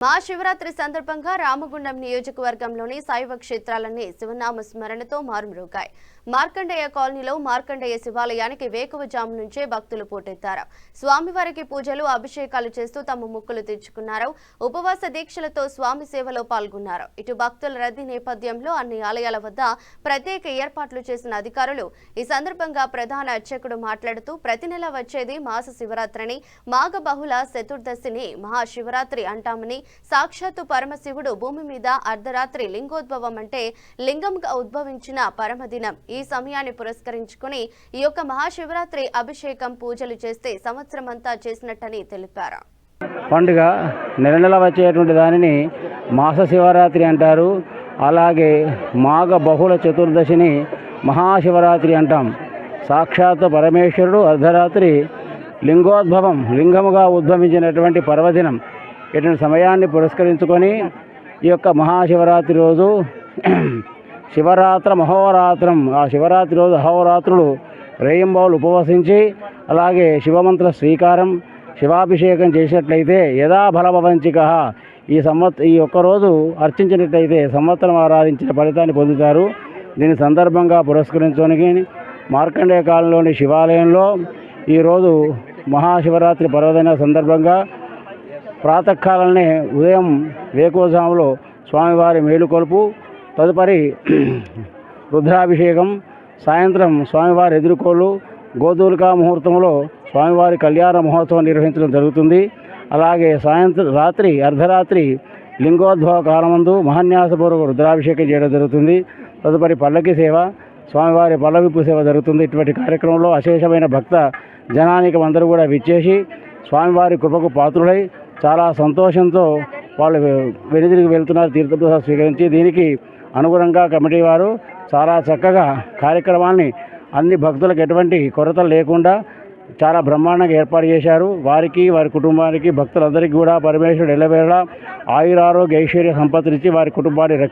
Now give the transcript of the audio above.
మహాశివరాత్రి సందర్భంగా రామగుండం నియోజకవర్గంలోని శైవ క్షేత్రాలన్నీ శివనామ స్మరణతో మారుమ్రోగాయి. మార్కండేయ కాలనీలో మార్కండేయ శివాలయానికి వేకువజాము నుంచే భక్తులు పోటెత్తారు. స్వామివారికి పూజలు అభిషేకాలు చేస్తూ తమ మొక్కులు తెచ్చుకున్నారు ఉపవాస దీక్షలతో స్వామి సేవలో పాల్గొన్నారు. ఇటు భక్తుల రద్దీ నేపథ్యంలో అన్ని ఆలయాల వద్ద ప్రత్యేక ఏర్పాట్లు చేసిన అధికారులు ఈ సందర్భంగా ప్రధాన అర్చకుడు మాట్లాడుతూ ప్రతి నెల వచ్చేది మాస శివరాత్రిని మాఘ బహుళ చతుర్దశిని మహాశివరాత్రి అంటామని సాక్షాత్తు పరమశివుడు భూమి మీద అర్ధరాత్రి లింగోద్భవం అంటే లింగంగా ఉద్భవించిన పరమదినం. ఈ సమయాన్ని పురస్కరించుకుని ఈ యొక్క మహాశివరాత్రి అభిషేకం పూజలు చేస్తే సంవత్సరం అంతా చేసినట్టని తెలిపారు. పండుగ నెల నెల వచ్చేటువంటి దానిని మాస శివరాత్రి అంటారు. అలాగే మాఘ బహుళ చతుర్దశిని మహాశివరాత్రి అంటాం. సాక్షాత్ పరమేశ్వరుడు అర్ధరాత్రి లింగోద్భవం లింగముగా ఉద్భవించినటువంటి పర్వదినం. ఇటువంటి సమయాన్ని పురస్కరించుకొని ఈ యొక్క మహాశివరాత్రి రోజు శివరాత్ర అహోరాత్రం ఆ శివరాత్రి రోజు అహోరాత్రులు రేయంబావులు ఉపవసించి అలాగే శివమంత్ర స్వీకారం శివాభిషేకం చేసినట్లయితే యథా బలభవంచిక ఈ సంవత్ ఈ ఒక్కరోజు అర్చించినట్లయితే సంవత్సరం ఆరాధించిన ఫలితాన్ని పొందుతారు. దీని సందర్భంగా పురస్కరించుకొని మార్కండేయ కాలంలోని శివాలయంలో ఈరోజు మహాశివరాత్రి పర్వదిన సందర్భంగా ప్రాతకాలనే ఉదయం వేకోజాములో స్వామివారి మేలుకొలుపు తదుపరి రుద్రాభిషేకం సాయంత్రం స్వామివారి ఎదుర్కోలు గోధూలికా ముహూర్తంలో స్వామివారి కళ్యాణ మహోత్సవం నిర్వహించడం జరుగుతుంది. అలాగే సాయంత్రం రాత్రి అర్ధరాత్రి లింగోద్భవ కాలమందు మహాన్యాసపూర్వక రుద్రాభిషేకం చేయడం జరుగుతుంది. తదుపరి పల్లకి సేవ స్వామివారి పల్లవిప్పు సేవ జరుగుతుంది. ఇటువంటి కార్యక్రమంలో అశేషమైన భక్త జనానికి అందరూ కూడా విచ్చేసి స్వామివారి కృపకు పాత్రులై చాలా సంతోషంతో వాళ్ళు వెనుదిరిగి వెళ్తున్నారు తీర్థప్రసాదం స్వీకరించి. దీనికి అనుగుణంగా కమిటీ వారు చాలా చక్కగా కార్యక్రమాన్ని అన్ని భక్తులకు ఎటువంటి కొరత లేకుండా చాలా బ్రహ్మాండంగా ఏర్పాటు చేశారు. వారికి వారి కుటుంబానికి భక్తులందరికీ కూడా పరమేశ్వరుడు ఎల్లవేళ ఆయురారోగ్య ఐశ్వర్య సంపత్తినిచ్చి వారి కుటుంబాన్ని రక్ష